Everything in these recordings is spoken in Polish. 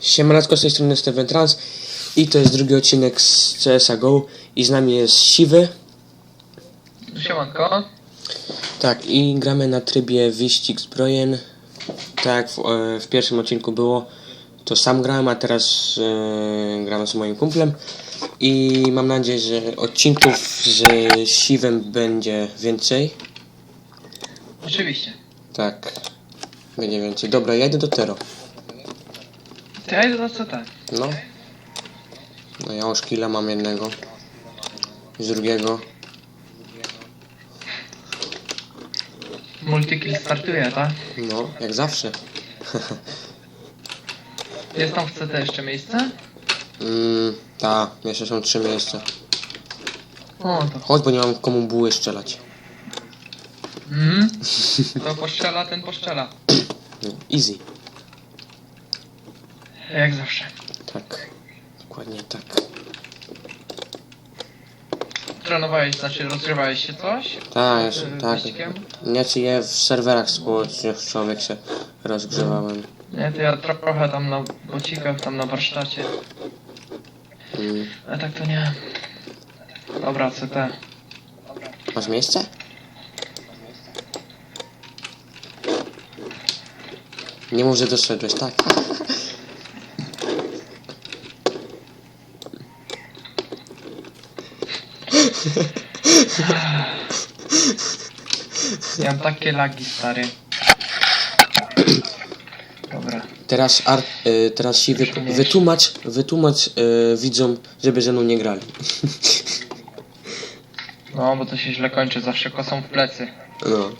Siemaneczko, z tej strony Steven Trans i to jest drugi odcinek z CSA GO i z nami jest Siwy. Siemanko. Tak, i gramy na trybie wyścig zbrojen. Tak jak w, e, w pierwszym odcinku było, to sam grałem, a teraz e, gram z moim kumplem. I mam nadzieję, że odcinków z Siwem będzie więcej. Oczywiście. Tak, będzie więcej. Dobra, ja idę do Tero. Ja idę do CT. No. No ja już killa mam jednego. Z drugiego. Multikill startuje, tak? No, jak zawsze. Jest tam w CT jeszcze miejsce? Mm, ta, jeszcze są trzy miejsca. O, to... Chodź, bo nie mam komu buły strzelać. Mhm. To poszczela, ten poszczela. No, easy. Jak zawsze. Tak. Dokładnie tak. Trenowałeś, znaczy rozgrywałeś się coś? Tak, Yy, tak. wyścigiem? Znaczy ja w serwerach społecznych człowiek się rozgrzewałem. Nie, to ja trochę tam na bocikach, tam na warsztacie. Mm. A tak to nie. Dobra, CT. Masz miejsce? Nie mów, że doszedłeś, tak. Ja takie lagi, stary. Dobra. Teraz, ar, y, teraz si wy, nie. wytłumacz, wytłumacz y, widzom, żeby ze mną nie grali. No, bo to się źle kończy, zawsze kosą w plecy. No.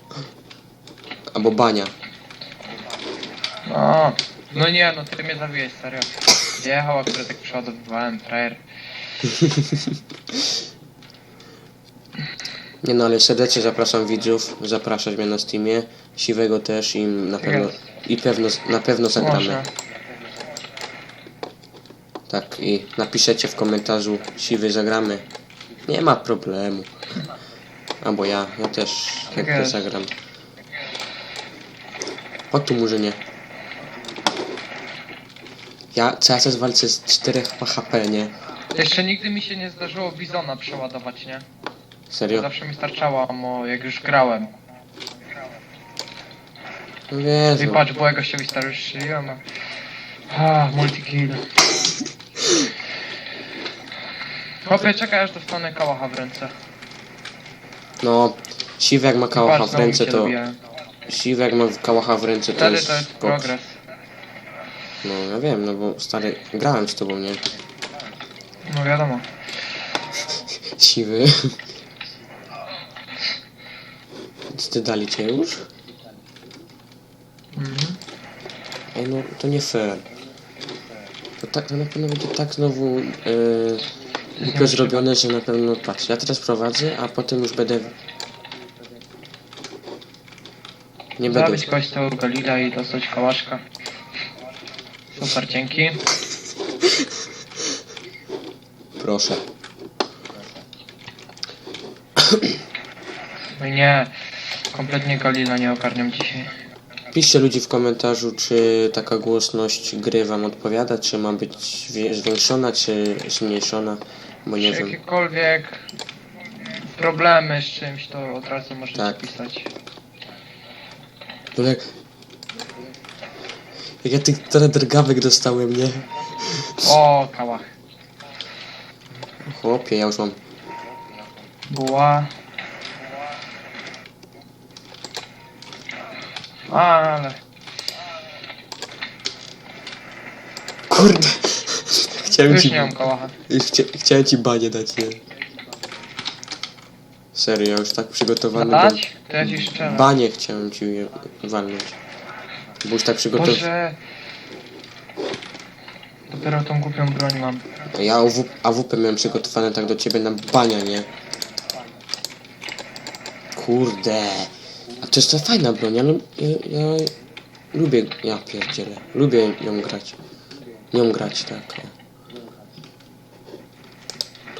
Albo bania. No, no nie, no ty mnie zabiłeś, serio. Jechał, akurat tak przeładowywałem, frajer. Nie no, ale serdecznie zapraszam widzów, zapraszać mnie na Steamie, Siwego też i na pewno, i pewno, na pewno zagramy. Tak, i napiszecie w komentarzu Siwy zagramy. Nie ma problemu. Albo ja, ja też chętnie jest. zagram. O tu murzynie. Ja cały czas walczę z 4 HP, nie? Jeszcze nigdy mi się nie zdarzyło Bizona przeładować, nie? Serio? Zawsze mi starczało mo jak już grałem. No I Jezu. patrz, bo ja gościowi strzeliłem. a- multikill. Chłopie, czekaj aż dostanę kałacha w ręce. No, Siwy jak ma I kałacha patrz, w ręce, to... dobijałem. Siwy jak ma kałacha w ręce, to Wtedy jest... to jest koks. progres. No, ja wiem, no bo stary, grałem z tobą, nie? No wiadomo. Siwy. Ty dali cię już? Mhm. Ej, no to nie fair. To tak, to na pewno będzie tak znowu yy, głupio zrobione, że na pewno, patrz, ja teraz prowadzę, a potem już będę... Nie będę... Zabić tego Galila i dostać kałaszka. Super, dzięki. Proszę. No nie, kompletnie Galila nie ogarniam dzisiaj. Piszcie ludzi w komentarzu, czy taka głośność gry wam odpowiada, czy ma być zwiększona, czy zmniejszona, bo nie Czy wiem. jakiekolwiek problemy z czymś, to od razu możecie Tak. pisać. No jak... Jak ja tych tyle drgawek dostałem, nie? O, kałach. Chłopie, ja już mam... Buła. Ale. Kurde! Chciałem Już ci... nie mam kałacha. Chcia... Chciałem ci banie dać, nie? Serio, już tak przygotowany Dać? To ja ci strzelam. Banie chciałem ci walnąć. Bo już tak przygotowany... Boże. Dopiero tą głupią broń mam. Ja AW... AWP miałem przygotowane tak do ciebie na bania, nie? Kurde. A to jest ta fajna broń, ja, ja, ja lubię, ja pierdzielę, lubię nią grać. Nią grać, tak. O.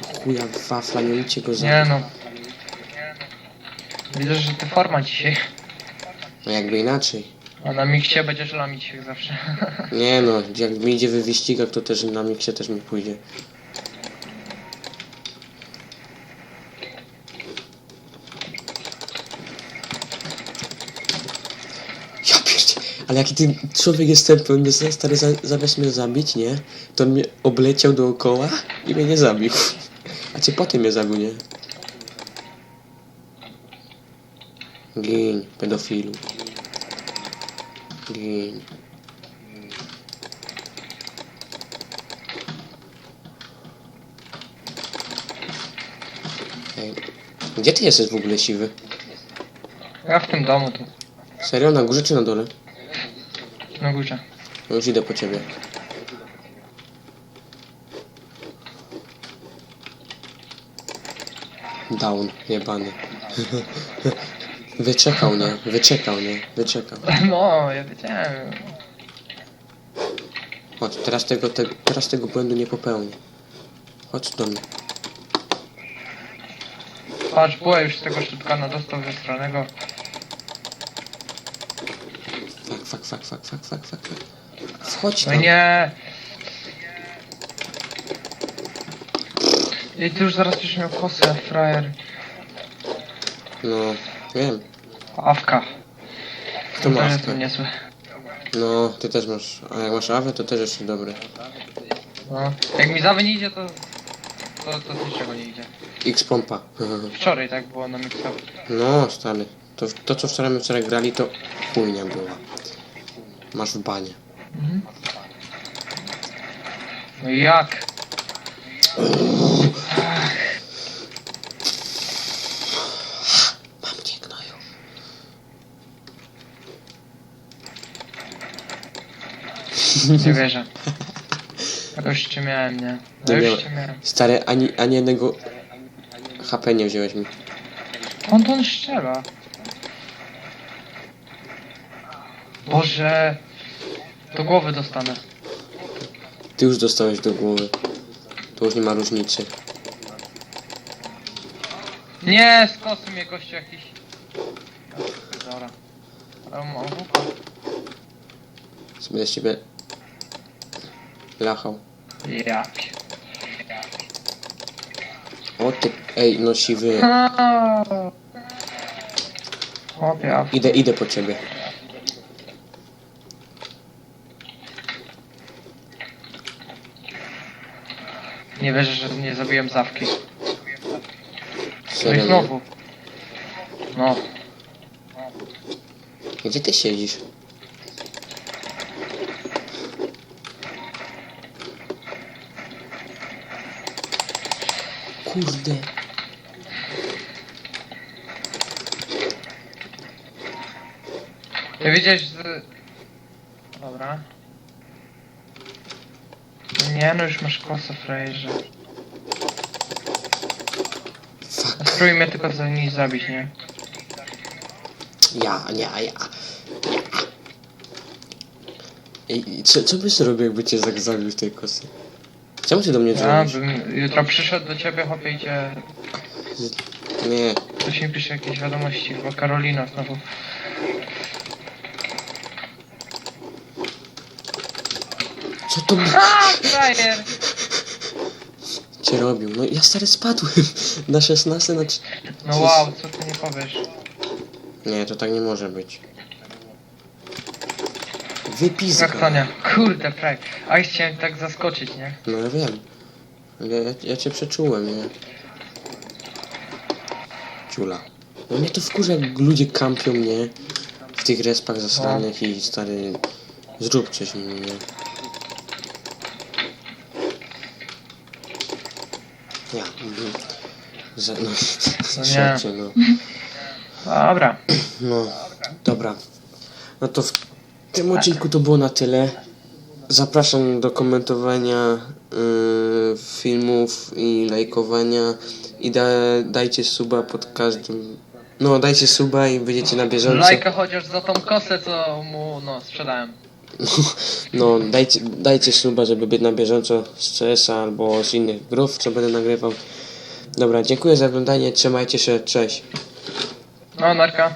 To chuja wafla, nie licie go za... Nie no. Widzę, że ty forma dzisiaj. No jakby inaczej. A na miksie będziesz lamić jak zawsze. Nie no, jak mi idzie we wyścigach, to też na miksie też mi pójdzie. Ja pierdzie, ale jaki ten człowiek jest tępy, on mnie stary za, zamiast mnie zabić, nie? To on mnie obleciał dookoła i mnie nie zabił. A cię potem mnie zabił, nie? Gin, pedofilu. Gin. Ej, gdzie ty jesteś w ogóle siwy? Ja w tym domu tu, Serio? Na górze czy na dole? Na górze. Już idę po ciebie. Down, jebany. Wyczekał, nie? Wyczekał, nie? Wyczekał. No, ja wiedziałem. Chodź, teraz tego, te, teraz tego błędu nie popełnię. Chodź do mnie. Patrz, była już z tego szutkana dostał ze stranego. Fak, fak, fak, fak, fak, fak. Wchodź No tam. nie. I ty już zaraz będziesz miał kosę, frajer. No, wiem. Awka. Kto To ma jest awkę? niezłe. No, ty też masz. A jak masz awę, to też jeszcze dobre. No. Jak mi zawy nie idzie, to... To, to z niczego nie idzie. X pompa. Wczoraj tak było na miksa. No, stary. To, to co wczoraj my wczoraj grali, to chujnia była. Masz w banie. Mhm. No jak? Mam cię gnoju. Nie wierzę. Ja już cię miałem, nie? Nie Ja już cię miałem. Stary, ani, ani jednego HP nie wziąłeś mi. On to on strzela. Boże. Do głowy dostanę. Ty już dostałeś do głowy. To już nie ma różnicy. Nie, skosy mnie gościu jakiś. Dobra. Ale mam wupa. Będę z ciebie lachał. Ja O ty, ej, no siwy. Chłopie, Idę, idę po ciebie. Nie wierzę, że nie zabiłem zawki. No i Serio. nie? znowu. No. Gdzie ty siedzisz? Kurde. Ty wiedziałeś z... Dobra. Nie no, już masz kosę, frajerze. Spróbuj mnie tylko za nic zabić, nie? Ja, nie, ja. ja. Ej, i co, co byś zrobił, jakby cię tak zabił w tej kosy? Czemu ty do mnie Ja dzwonisz? bym jutro przyszedł do ciebie, chłopie, i cię... Nie, Ktoś mi pisze jakieś wiadomości, chyba Karolina znowu. Co to A, frajer! cię robił? No ja stary spadłem na 16 na... trz- No wow, co ty nie powiesz? Nie, to tak nie może być. Wypizga. Jak to nie? Kurde, fraj. A i chciałem tak zaskoczyć, nie? No ja wiem. Ale ja, ja cię przeczułem, nie? Ciula. No mnie to wkurza, jak ludzie kampią mnie w tych respach zasranych i stary... Zrób coś mi, nie? Ja, mhm. Za, no, No nie. No. Dobra. No, dobra. No to w tym odcinku to było na tyle. Zapraszam do komentowania yy, filmów i lajkowania i da, dajcie suba pod każdym. No, dajcie suba i będziecie na bieżąco. Lajka chociaż za tą kosę, co mu, no, sprzedałem. No, dajcie, dajcie suba, żeby być na bieżąco z CS-a albo z innych grów, co będę nagrywał. Dobra, dziękuję za oglądanie, trzymajcie się, cześć. No, narka.